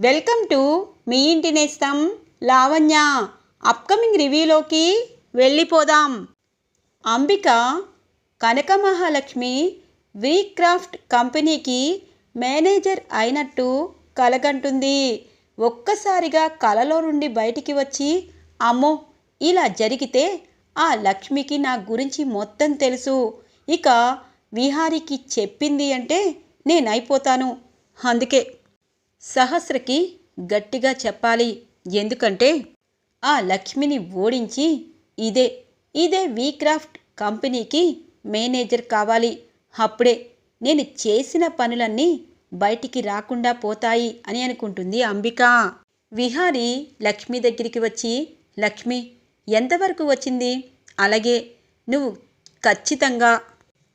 Welcome to me ఇంటి నేస్తం Lavanya. Upcoming రివ్యూలోకి వెళ్ళిపోదాం. అంబిక కనక మహాలక్ష్మి వీక్రాఫ్ట్ కంపెనీకి మేనేజర్ అయినట్టు కలగంటుంది. ఒక్కసారిగా కలలో నుండి బయటికి వచ్చి అమ్మో ఇలా జరిగితే ఆ లక్ష్మికి నా గురించి మొత్తం తెలుసు. ఇక విహారికి చెప్పింది అంటే నేనైపోతాను. అందుకే సహస్రకి గట్టిగా చెప్పాలి. ఎందుకంటే ఆ లక్ష్మిని ఓడించి ఇదే ఇదే వీక్రాఫ్ట్ కంపెనీకి మేనేజర్ కావాలి. అప్పుడే నేను చేసిన పనులన్నీ బయటికి రాకుండా పోతాయి అని అనుకుంటుంది అంబిక. విహారి లక్ష్మి దగ్గరికి వచ్చి లక్ష్మి ఎంతవరకు వచ్చింది? అలాగే నువ్వు ఖచ్చితంగా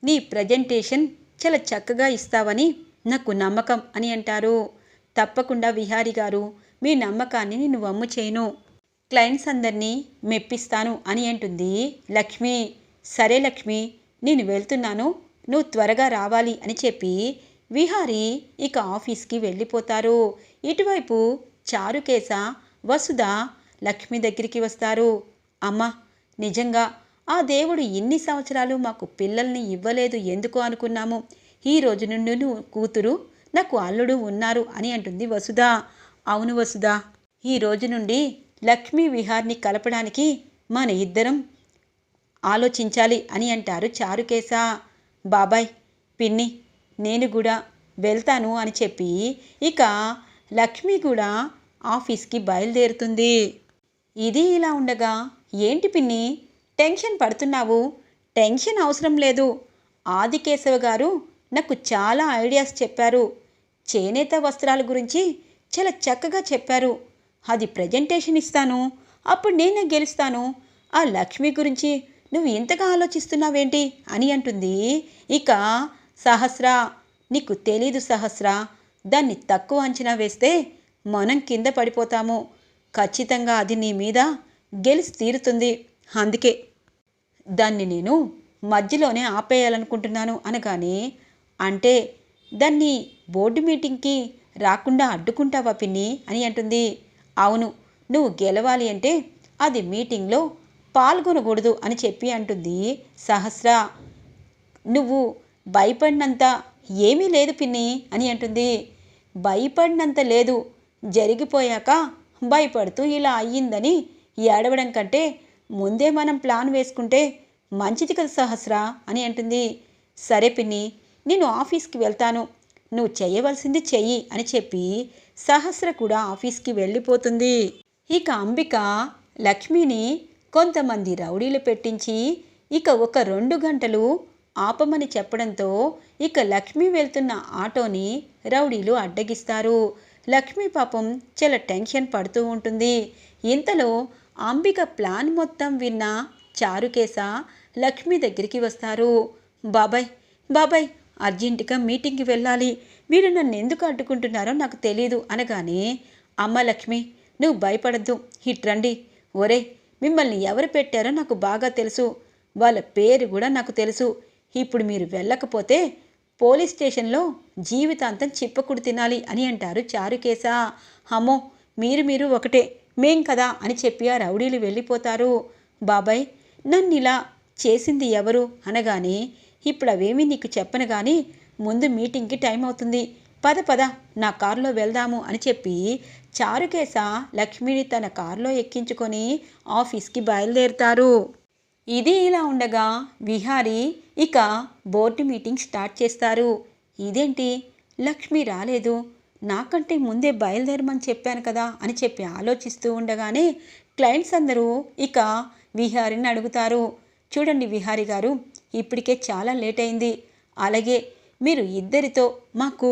నీ ప్రజెంటేషన్ చాలా చక్కగా ఇస్తావని నాకు నమ్మకం అని అంటారు. తప్పకుండా విహారి గారు మీ నమ్మకాన్ని నేను వమ్ము చేయను. క్లయింట్స్ అందరినీ మెప్పిస్తాను అని అంటుంది. లక్ష్మి సరే లక్ష్మి నేను వెళ్తున్నాను నువ్వు త్వరగా రావాలి అని చెప్పి విహారి ఇక ఆఫీస్కి వెళ్ళిపోతారు. ఇటువైపు చారుకేశ వసుధ లక్ష్మి దగ్గరికి వస్తారు. అమ్మ నిజంగా ఆ దేవుడు ఇన్ని సంవత్సరాలు మాకు పిల్లల్ని ఇవ్వలేదు ఎందుకు అనుకున్నాము? ఈ రోజు నుండి నువ్వు కూతురు నాకు అల్లుడు ఉన్నారు అని అంటుంది వసుధ. అవును వసుధ ఈ రోజు నుండి లక్ష్మీ విహార్ని కలపడానికి మన ఇద్దరం ఆలోచించాలి అని అంటారు చారుకేశ. బాబాయ్ పిన్ని నేను కూడా వెళ్తాను అని చెప్పి ఇక లక్ష్మి కూడా ఆఫీస్కి బయలుదేరుతుంది. ఇది ఇలా ఉండగా ఏంటి పిన్ని టెన్షన్ పడుతున్నావు? టెన్షన్ అవసరం లేదు. ఆదికేశవ గారు నాకు చాలా ఐడియాస్ చెప్పారు. చేనేత వస్త్రాల గురించి చాలా చక్కగా చెప్పారు. అది ప్రజెంటేషన్ ఇస్తాను. అప్పుడు నేనే గెలుస్తాను. ఆ లక్ష్మి గురించి నువ్వు ఇంతగా ఆలోచిస్తున్నావేంటి? అని అంటుంది. ఇక సహస్ర నీకు తెలీదు సహస్ర దాన్ని తక్కువ అంచనా వేస్తే మనం కింద పడిపోతాము. ఖచ్చితంగా అది నీ మీద గెలిచి తీరుతుంది. అందుకే దాన్ని నేను మధ్యలోనే ఆపేయాలనుకుంటున్నాను అనగానే అంటే దాన్ని బోర్డు మీటింగ్కి రాకుండా అడ్డుకుంటావా పిన్ని? అని అంటుంది. అవును నువ్వు గెలవాలి అంటే అది మీటింగ్లో పాల్గొనకూడదు అని చెప్పి అంటుంది సహస్ర. నువ్వు భయపడినంత ఏమీ లేదు పిన్ని అని అంటుంది. భయపడినంత లేదు జరిగిపోయాక భయపడుతూ ఇలా అయ్యిందని ఏడవడం కంటే ముందే మనం ప్లాన్ వేసుకుంటే మంచిది కదా సహస్ర అని అంటుంది. సరే పిన్ని నేను ఆఫీస్కి వెళ్తాను. నువ్వు చేయవలసింది చెయ్యి అని చెప్పి సహస్ర కూడా ఆఫీస్కి వెళ్ళిపోతుంది. ఇక అంబిక లక్ష్మిని కొంతమంది రౌడీలు పెట్టించి ఇక ఒక రెండు గంటలు ఆపమని చెప్పడంతో ఇక లక్ష్మి వెళ్తున్న ఆటోని రౌడీలు అడ్డగిస్తారు. లక్ష్మి పాపం చాలా టెన్షన్ పడుతూ ఉంటుంది. ఇంతలో అంబిక ప్లాన్ మొత్తం విన్న చారుకేశ లక్ష్మి దగ్గరికి వస్తారు. బాబాయ్ బాబాయ్ అర్జెంటుగా మీటింగ్కి వెళ్ళాలి. వీరు నన్ను ఎందుకు అడ్డుకుంటున్నారో నాకు తెలియదు అనగానే అమ్మ లక్ష్మి నువ్వు భయపడద్దు. హిట్ రండి. ఒరే మిమ్మల్ని ఎవరు పెట్టారో నాకు బాగా తెలుసు. వాళ్ళ పేరు కూడా నాకు తెలుసు. ఇప్పుడు మీరు వెళ్ళకపోతే పోలీస్ స్టేషన్లో జీవితాంతం చిప్పకుడు తినాలి అని అంటారు చారుకేశ. అమ్మో మీరు మీరు ఒకటే. మేం కదా అని చెప్పి ఆ రౌడీలు వెళ్ళిపోతారు. బాబాయ్ నన్ను ఇలా చేసింది ఎవరు? అనగానే ఇప్పుడు అవేమీ నీకు చెప్పను కానీ ముందు మీటింగ్కి టైం అవుతుంది. పద పద నా కారులో వెళ్దాము అని చెప్పి చారుకేశ లక్ష్మిని తన కారులో ఎక్కించుకొని ఆఫీస్కి బయలుదేరుతారు. ఇది ఇలా ఉండగా విహారి ఇక బోర్డు మీటింగ్ స్టార్ట్ చేస్తారు. ఇదేంటి? లక్ష్మి రాలేదు. నాకంటే ముందే బయలుదేరమని చెప్పాను కదా అని చెప్పి ఆలోచిస్తూ ఉండగానే క్లయింట్స్ అందరూ ఇక విహారిని అడుగుతారు. చూడండి విహారి గారు ఇప్పటికే చాలా లేట్ అయింది అలాగే మీరు ఇద్దరితో మాకు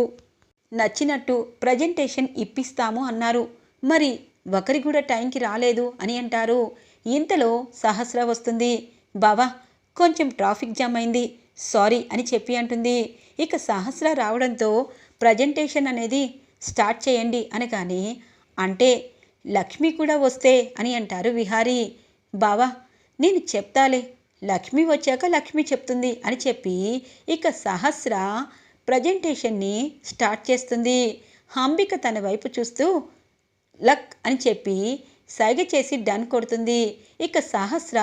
నచ్చినట్టు ప్రజెంటేషన్ ఇప్పిస్తాము అన్నారు. మరి ఒకరి కూడా టైంకి రాలేదు అని అంటారు. ఇంతలో సహస్ర వస్తుంది. బావా కొంచెం ట్రాఫిక్ జామ్ అయింది. సారీ అని చెప్పి అంటుంది. ఇక సహస్ర రావడంతో ప్రజెంటేషన్ అనేది స్టార్ట్ చేయండి అనగానే అంటే లక్ష్మి కూడా వస్తే అని అంటారు విహారీ. బావా నేను చెప్తాలే. లక్ష్మి వచ్చాక లక్ష్మి చెప్తుంది అని చెప్పి ఇక సహస్ర ప్రజెంటేషన్ని స్టార్ట్ చేస్తుంది. అంబిక తన వైపు చూస్తూ లక్ అని చెప్పి సైగ చేసి డన్ కొడుతుంది. ఇక సహస్ర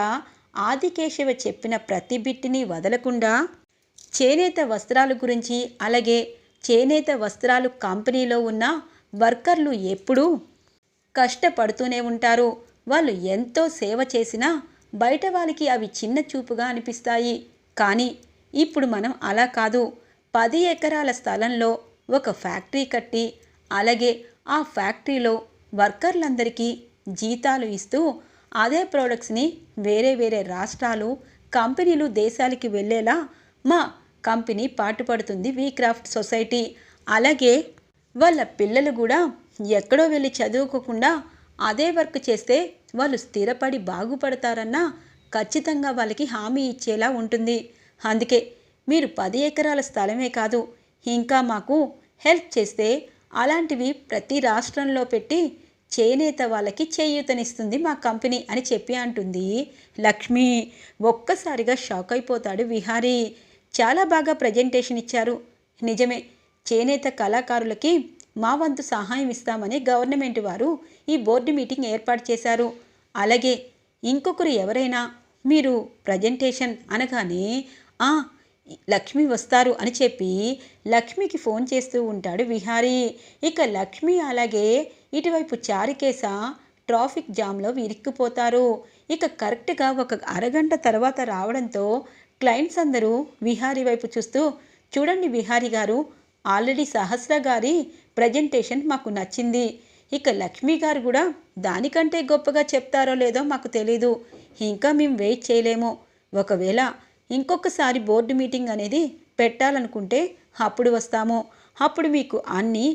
ఆదికేశవ చెప్పిన ప్రతి బిట్టిని వదలకుండా చేనేత వస్త్రాల గురించి అలాగే చేనేత వస్త్రాలు కంపెనీలో ఉన్న వర్కర్లు ఎప్పుడూ కష్టపడుతూనే ఉంటారు. వాళ్ళు ఎంతో సేవ చేసినా బయట వాళ్ళకి అవి చిన్న చూపుగా అనిపిస్తాయి. కానీ ఇప్పుడు మనం అలా కాదు. పది ఎకరాల స్థలంలో ఒక ఫ్యాక్టరీ కట్టి అలాగే ఆ ఫ్యాక్టరీలో వర్కర్లందరికీ జీతాలు ఇస్తూ అదే ప్రోడక్ట్స్ని వేరే వేరే రాష్ట్రాలు కంపెనీలు దేశాలకి వెళ్ళేలా మా కంపెనీ పాటుపడుతుంది వీక్రాఫ్ట్ సొసైటీ. అలాగే వాళ్ళ పిల్లలు కూడా ఎక్కడో వెళ్ళి చదువుకోకుండా అదే వర్క్ చేస్తే వాళ్ళు స్థిరపడి బాగుపడతారన్నా ఖచ్చితంగా వాళ్ళకి హామీ ఇచ్చేలా ఉంటుంది. అందుకే మీరు పది ఎకరాల స్థలమే కాదు ఇంకా మాకు హెల్ప్ చేస్తే అలాంటివి ప్రతి రాష్ట్రంలో పెట్టి చేనేత వాళ్ళకి చేయూతనిస్తుంది మా కంపెనీ అని చెప్పి అంటుంది లక్ష్మి. ఒక్కసారిగా షాక్ అయిపోతాడు విహారీ. చాలా బాగా ప్రజెంటేషన్ ఇచ్చారు. నిజమే చేనేత కళాకారులకి మా వంతు సహాయం ఇస్తామని గవర్నమెంట్ వారు ఈ బోర్డు మీటింగ్ ఏర్పాటు చేశారు. అలాగే ఇంకొకరు ఎవరైనా మీరు ప్రజెంటేషన్ అనగానే ఆ లక్ష్మి వస్తారు అని చెప్పి లక్ష్మికి ఫోన్ చేస్తూ ఉంటాడు విహారీ. ఇక లక్ష్మి అలాగే ఇటువైపు చారికేశ ట్రాఫిక్ జామ్లో ఇరుక్కుపోతారు ఇక కరెక్ట్గా ఒక అరగంట తర్వాత రావడంతో క్లయింట్స్ అందరూ విహారీ వైపు చూస్తూ చూడండి విహారీ గారు ఆల్రెడీ సహస్ర గారి ప్రజెంటేషన్ మాకు నచ్చింది. ఇక లక్ష్మి గారు కూడా దానికంటే గొప్పగా చెప్తారో లేదో మాకు తెలీదు. ఇంకా మేము వెయిట్ చేయలేము. ఒకవేళ ఇంకొకసారి బోర్డు మీటింగ్ అనేది పెట్టాలనుకుంటే అప్పుడు వస్తాము. అప్పుడు మీకు అన్నీ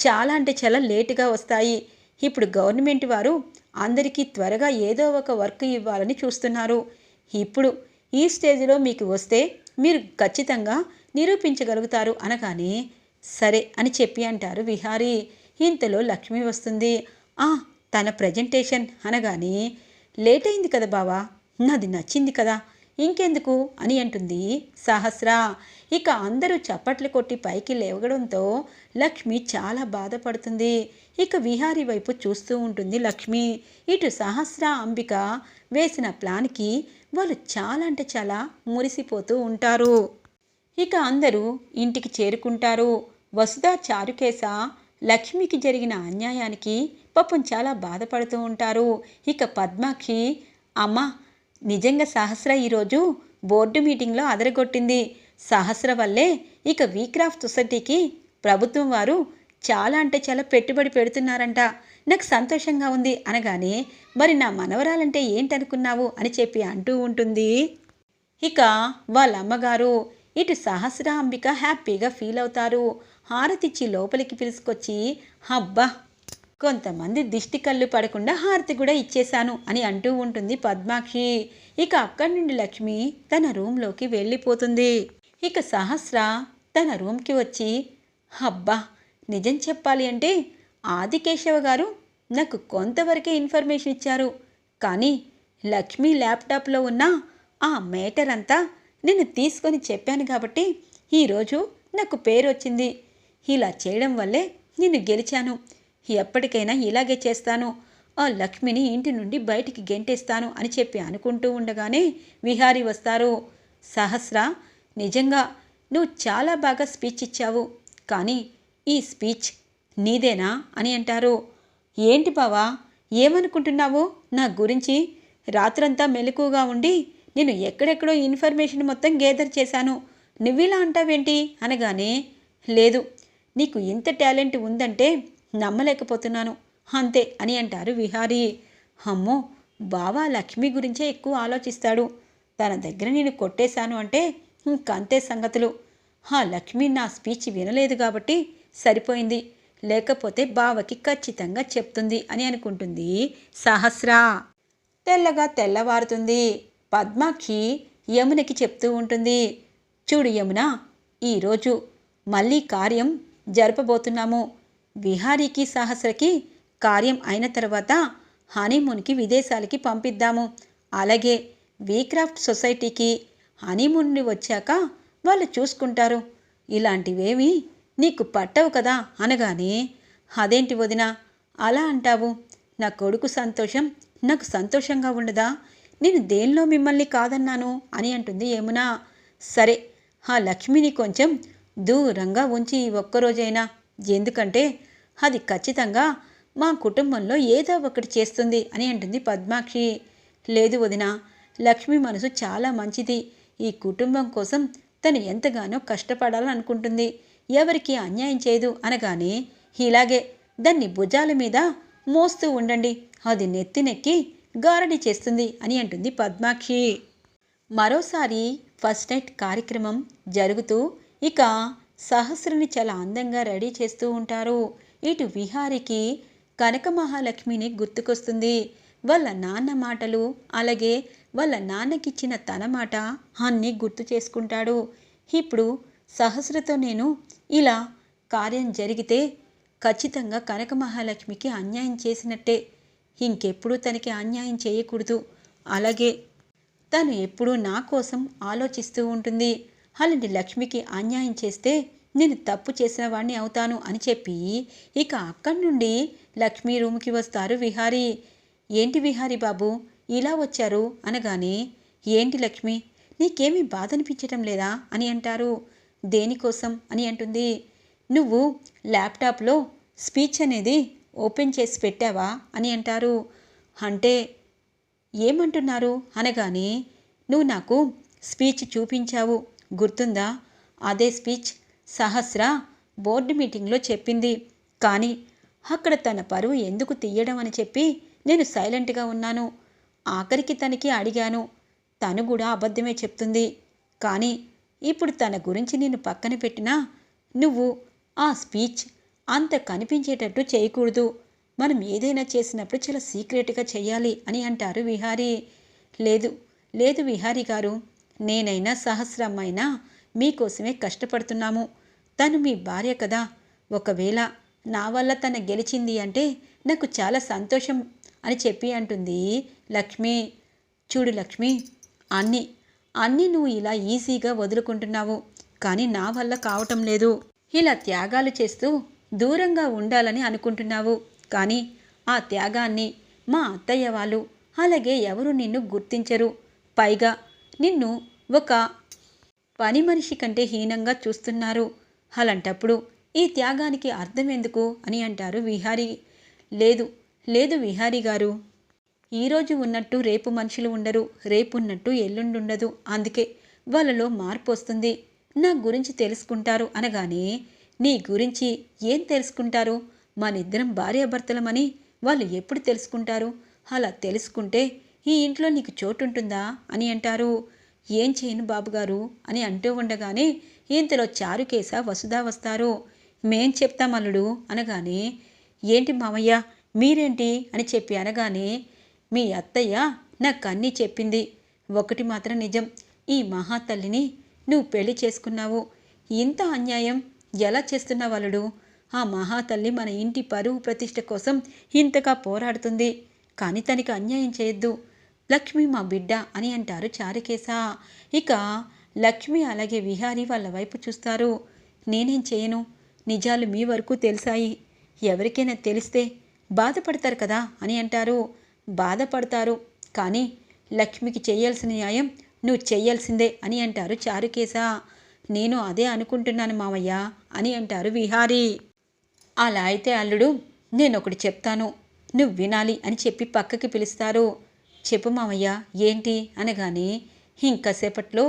చాలా అంటే చాలా లేటుగా వస్తాయి. ఇప్పుడు గవర్నమెంట్ వారు అందరికీ త్వరగా ఏదో ఒక వర్క్ ఇవ్వాలని చూస్తున్నారు. ఇప్పుడు ఈ స్టేజ్లో మీకు వస్తే మీరు ఖచ్చితంగా నిరూపించగలుగుతారు అనగానే సరే అని చెప్పి అంటారు విహారీ. ఇంతలో లక్ష్మి వస్తుంది. ఆ తన ప్రజెంటేషన్ అనగానే లేట్ అయింది కదా బావా నాది నచ్చింది కదా ఇంకెందుకు? అని అంటుంది సహస్ర. ఇక అందరూ చప్పట్లు కొట్టి పైకి లేవడంతో లక్ష్మి చాలా బాధపడుతుంది. ఇక విహారీ వైపు చూస్తూ ఉంటుంది లక్ష్మి. ఇటు సహస్ర అంబిక వేసిన ప్లాన్కి వాళ్ళు చాలా అంటే చాలా మురిసిపోతూ ఉంటారు. ఇక అందరూ ఇంటికి చేరుకుంటారు. వసుధ చారుకేశ లక్ష్మికి జరిగిన అన్యాయానికి పాపం చాలా బాధపడుతూ ఉంటారు. ఇక పద్మాక్షి అమ్మ నిజంగా సహస్ర ఈరోజు బోర్డు మీటింగ్లో అదరగొట్టింది. సహస్ర వల్లే ఇక వీక్రాఫ్ట్ సొసైటీకి ప్రభుత్వం వారు చాలా అంటే చాలా పెట్టుబడి పెడుతున్నారంట. నాకు సంతోషంగా ఉంది అనగానే మరి నా మనవరాలంటే ఏంటనుకున్నావు? అని చెప్పి అంటూ ఉంటుంది. ఇక వాళ్ళ అమ్మగారు ఇటు సహస్ర అంబిక హ్యాపీగా ఫీల్ అవుతారు. హారతిచ్చి లోపలికి పిలుచుకొచ్చి అబ్బా కొంతమంది దిష్టి కళ్ళు పడకుండా హారతి కూడా ఇచ్చేశాను అని అంటూ ఉంటుంది పద్మాక్షి. ఇక అక్కడి నుండి లక్ష్మి తన రూమ్లోకి వెళ్ళిపోతుంది. ఇక సహస్ర తన రూమ్కి వచ్చి హబ్బా నిజం చెప్పాలి అంటే ఆదికేశవ గారు నాకు కొంతవరకే ఇన్ఫర్మేషన్ ఇచ్చారు. కానీ లక్ష్మి ల్యాప్టాప్లో ఉన్న ఆ మేటర్ అంతా నేను తీసుకొని చెప్పాను కాబట్టి ఈరోజు నాకు పేరు వచ్చింది ఇలా చేయడం వల్లే నేను గెలిచాను. ఎప్పటికైనా ఇలాగే చేస్తాను. ఆ లక్ష్మిని ఇంటి నుండి బయటికి గెంటేస్తాను అని చెప్పి అనుకుంటూ ఉండగానే విహారీ వస్తారు. సహస్ర నిజంగా నువ్వు చాలా బాగా స్పీచ్ ఇచ్చావు. కానీ ఈ స్పీచ్ నీదేనా అని అంటారు. ఏంటి బావా ఏమనుకుంటున్నావు? నా గురించి రాత్రంతా మెలకుగా ఉండి నేను ఎక్కడెక్కడో ఇన్ఫర్మేషన్ మొత్తం గేదర్ చేశాను. నువ్విలా అంటావేంటి? అనగానే లేదు నీకు ఇంత టాలెంట్ ఉందంటే నమ్మలేకపోతున్నాను. అంతే అని అంటారు విహారీ. అమ్మో బావా లక్ష్మి గురించే ఎక్కువ ఆలోచిస్తాడు. తన దగ్గర నేను కొట్టేశాను అంటే ఇంకంతే సంగతులు. ఆ లక్ష్మి నా స్పీచ్ వినలేదు కాబట్టి సరిపోయింది. లేకపోతే బావకి ఖచ్చితంగా చెప్తుంది అని అనుకుంటుంది సహస్ర. తెల్లగా తెల్లవారుతుంది. పద్మాక్షి యమునకి చెప్తూ ఉంటుంది. చూడు యమున ఈరోజు మళ్ళీ కార్యం జరపబోతున్నాము. విహారీకి సహస్రకి కార్యం అయిన తర్వాత హనీమూన్కి విదేశాలకి పంపిద్దాము. అలాగే వీక్రాఫ్ట్ సొసైటీకి హనీమూన్ వచ్చాక వాళ్ళు చూసుకుంటారు. ఇలాంటివేమీ నీకు పట్టవు కదా అనగానే అదేంటి వదిన అలా అంటావు? నా కొడుకు సంతోషం నాకు సంతోషంగా ఉండదా? నేను దేనిలో మిమ్మల్ని కాదన్నాను? అని అంటుంది ఏమునా సరే ఆ లక్ష్మిని కొంచెం దూరంగా ఉంచి ఈ ఒక్కరోజైనా. ఎందుకంటే అది ఖచ్చితంగా మా కుటుంబంలో ఏదో ఒకటి చేస్తుంది అని అంటుంది పద్మాక్షి. లేదు వదిన లక్ష్మి మనసు చాలా మంచిది. ఈ కుటుంబం కోసం తను ఎంతగానో కష్టపడాలనుకుంటుంది. ఎవరికి అన్యాయం చేయదు అనగానే ఇలాగే దాన్ని భుజాల మీద మోస్తూ ఉండండి. అది నెత్తినెక్కి గారడి చేస్తుంది అని అంటుంది పద్మాక్షి. మరోసారి ఫస్ట్ నైట్ కార్యక్రమం జరుగుతూ ఇక సహస్రుని చాలా అందంగా రెడీ చేస్తూ ఉంటారు. ఇటు విహారికి కనక మహాలక్ష్మిని గుర్తుకొస్తుంది. వాళ్ళ నాన్న మాటలు అలాగే వాళ్ళ నాన్నకిచ్చిన తన మాట అన్నీ గుర్తు చేసుకుంటాడు. ఇప్పుడు సహస్రతో నేను ఇలా కార్యం జరిగితే ఖచ్చితంగా కనక మహాలక్ష్మికి అన్యాయం చేసినట్టే. ఇంకెప్పుడు తనకి అన్యాయం చేయకూడదు. అలాగే తను ఎప్పుడూ నా కోసం ఆలోచిస్తూ ఉంటుంది. అలాంటి లక్ష్మికి అన్యాయం చేస్తే నేను తప్పు చేసిన వాడిని అవుతాను అని చెప్పి ఇక అక్కడి నుండి లక్ష్మి రూమ్కి వస్తారు విహారీ. ఏంటి విహారీ బాబు? ఇలా వచ్చారు అనగానే ఏంటి లక్ష్మి? నీకేమీ బాధ అనిపించటం లేదా? అని అంటారు. దేనికోసం? అని అంటుంది. నువ్వు ల్యాప్టాప్లో స్పీచ్ అనేది ఓపెన్ చేసి పెట్టావా? అని అంటారు. అంటే ఏమంటున్నారు? అనగానే నువ్వు నాకు స్పీచ్ చూపించావు. గుర్తుందా? అదే స్పీచ్ సహస్ర బోర్డు మీటింగ్లో చెప్పింది. కానీ అక్కడ తన పరువు ఎందుకు తీయడం అని చెప్పి నేను సైలెంట్గా ఉన్నాను. ఆఖరికి తనకి అడిగాను. తను కూడా అబద్ధమే చెప్తుంది. కానీ ఇప్పుడు తన గురించి నేను పక్కన పెట్టినా నువ్వు ఆ స్పీచ్ అంత కనిపించేటట్టు చేయకూడదు. మనం ఏదైనా చేసినప్పుడు చాలా సీక్రెట్గా చేయాలి అని అంటారు విహారీ. లేదు లేదు విహారీ గారు. నేనైనా సహస్రమ్మైనా మీకోసమే కష్టపడుతున్నాము. తను మీ భార్య కదా. ఒకవేళ నా వల్ల తన గెలిచింది అంటే నాకు చాలా సంతోషం అని చెప్పి అంటుంది లక్ష్మి. చూడు లక్ష్మి అన్నీ అన్నీ నువ్వు ఇలా ఈజీగా వదులుకుంటున్నావు. కానీ నా వల్ల కావటం లేదు. ఇలా త్యాగాలు చేస్తూ దూరంగా ఉండాలని అనుకుంటున్నావు. కానీ ఆ త్యాగాన్ని మా అత్తయ్య వాళ్ళు అలాగే ఎవరు నిన్ను గుర్తించరు. పైగా నిన్ను ఒక పని మనిషి కంటే హీనంగా చూస్తున్నారు అలాంటప్పుడు ఈ త్యాగానికి అర్థం ఎందుకు అని అంటారు విహారీ. లేదు లేదు విహారీ గారు. ఈరోజు ఉన్నట్టు రేపు మనుషులు ఉండరు రేపు ఉన్నట్టు ఎల్లుండుండదు. అందుకే వాళ్ళలో మార్పు వస్తుంది. నా గురించి తెలుసుకుంటారు అనగానే నీ గురించి ఏం తెలుసుకుంటారు? మనిద్దరం భార్యాభర్తలమని వాళ్ళు ఎప్పుడు తెలుసుకుంటారు? అలా తెలుసుకుంటే ఈ ఇంట్లో నీకు చోటుంటుందా? అని అంటారు. ఏం చేయను బాబుగారు? అని అంటూ ఉండగానే ఇంతలో చారుకేశ వసుదా వస్తారు. మేం చెప్తాం అల్లుడు అనగానే ఏంటి మామయ్య మీరేంటి? అని చెప్పి అనగానే మీ అత్తయ్య నాకు అన్నీ చెప్పింది. ఒకటి మాత్రం నిజం. ఈ మహాతల్లిని నువ్వు పెళ్ళి చేసుకున్నావు. ఇంత అన్యాయం ఎలా చేస్తున్నావు అల్లుడు? ఆ మహాతల్లి మన ఇంటి పరువు ప్రతిష్ట కోసం ఇంతగా పోరాడుతుంది. కానీ తనకి అన్యాయం చేయొద్దు. లక్ష్మి మా బిడ్డ అని అంటారు చారుకేశ. ఇక లక్ష్మి అలాగే విహారి వాళ్ళ వైపు చూస్తారు. నేనేం చేయను? నిజాలు మీ వరకు తెలిసాయి. ఎవరికైనా తెలిస్తే బాధపడతారు కదా అని అంటారు. బాధపడతారు. కానీ లక్ష్మికి చేయాల్సిన న్యాయం నువ్వు చేయాల్సిందే అని అంటారు చారుకేశ. నేను అదే అనుకుంటున్నాను మామయ్య అని అంటారు విహారీ. అలా అయితే అల్లుడు నేను ఒకటి చెప్తాను. నువ్వు వినాలి అని చెప్పి పక్కకి పిలుస్తారు. చెప్పు మామయ్య ఏంటి? అనగానే ఇంకాసేపట్లో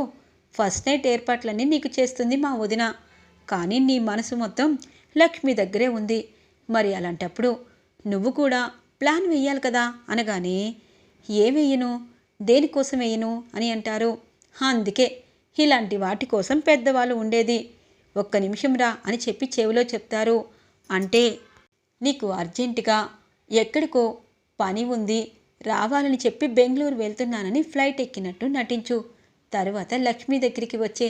ఫస్ట్ నైట్ ఏర్పాట్లన్నీ నీకు చేస్తుంది మా వదిన. కానీ నీ మనసు మొత్తం లక్ష్మి దగ్గరే ఉంది. మరి అలాంటప్పుడు నువ్వు కూడా ప్లాన్ వేయాలి కదా? అనగానే ఏం వేయను దేనికోసం వేయను అని అంటారు. అందుకే ఇలాంటి వాటి కోసం పెద్దవాళ్ళు ఉండేది. ఒక్క నిమిషం రా అని చెప్పి చెవిలో చెప్తారు. అంటే నీకు అర్జెంటుగా ఎక్కడికో పని ఉంది. రావాలని చెప్పి బెంగళూరు వెళ్తున్నానని ఫ్లైట్ ఎక్కినట్టు నటించు. తరువాత లక్ష్మి దగ్గరికి వచ్చే.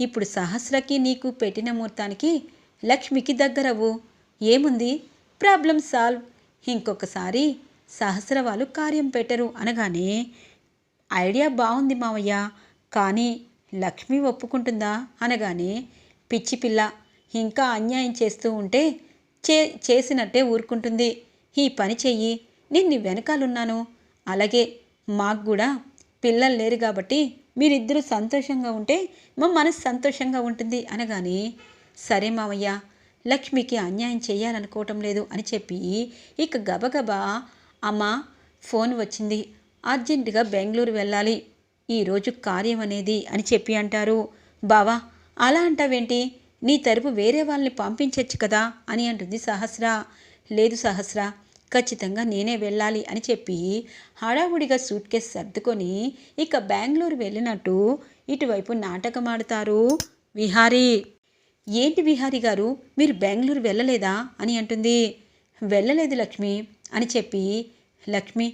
ఇప్పుడు సహస్రకి నీకు పెట్టిన ముహూర్తానికి లక్ష్మికి దగ్గరవు ఏముంది? Problem solve. ఇంకొకసారి సహస్ర వాళ్ళు కార్యం పెట్టరు అనగానే ఐడియా బాగుంది మావయ్య కానీ లక్ష్మి ఒప్పుకుంటుందా? అనగానే పిచ్చి పిల్ల ఇంకా అన్యాయం చేస్తూ ఉంటే చే చేసినట్టే ఊరుకుంటుంది. ఈ పని చెయ్యి. నేను నీ వెనకాలన్నాను. అలాగే మాకు కూడా పిల్లలు లేరు కాబట్టి మీరిద్దరూ సంతోషంగా ఉంటే మా మనసు సంతోషంగా ఉంటుంది అనగానే సరే మావయ్య లక్ష్మికి అన్యాయం చేయాలనుకోవటం లేదు అని చెప్పి ఇక గబగబా అమ్మ ఫోన్ వచ్చింది. అర్జెంటుగా బెంగళూరు వెళ్ళాలి. ఈరోజు కార్యం అనేది అని చెప్పి అంటారు. బావా అలా అంటావేంటి? నీ తరపు వేరే వాళ్ళని పంపించవచ్చు కదా అని అంటుంది సహస్ర. లేదు సహస్ర ఖచ్చితంగా నేనే వెళ్ళాలి అని చెప్పి హడావుడిగా సూట్ కేసు సర్దుకొని ఇక బెంగళూరు వెళ్ళినట్టు ఇటువైపు నాటకం ఆడతారు విహారీ. ఏంటి విహారీ గారు? మీరు బెంగళూరు వెళ్ళలేదా? అని అంటుంది. వెళ్ళలేదు లక్ష్మి అని చెప్పి లక్ష్మి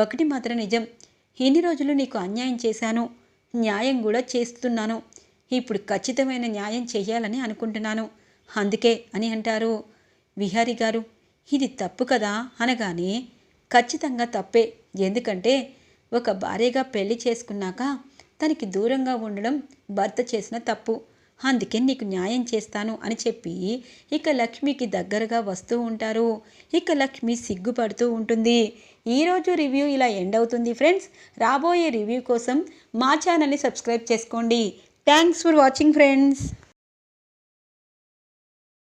ఒకటి మాత్రం నిజం. ఇన్ని రోజులు నీకు అన్యాయం చేశాను. న్యాయం కూడా చేస్తున్నాను. ఇప్పుడు ఖచ్చితమైన న్యాయం చేయాలని అనుకుంటున్నాను. అందుకే అని అంటారు విహారీ గారు. ఇది తప్పు కదా అనగానే ఖచ్చితంగా తప్పే. ఎందుకంటే ఒక భార్యగా పెళ్ళి చేసుకున్నాక తనకి దూరంగా ఉండడం భర్త చేసిన తప్పు. అందుకే నీకు న్యాయం చేస్తాను అని చెప్పి ఇక లక్ష్మికి దగ్గరగా వస్తూ ఉంటారు. ఇక లక్ష్మి సిగ్గుపడుతూ ఉంటుంది. ఈరోజు రివ్యూ ఇలా ఎండ్ అవుతుంది ఫ్రెండ్స్. రాబోయే రివ్యూ కోసం మా ఛానల్ని సబ్స్క్రైబ్ చేసుకోండి. Thanks for watching friends.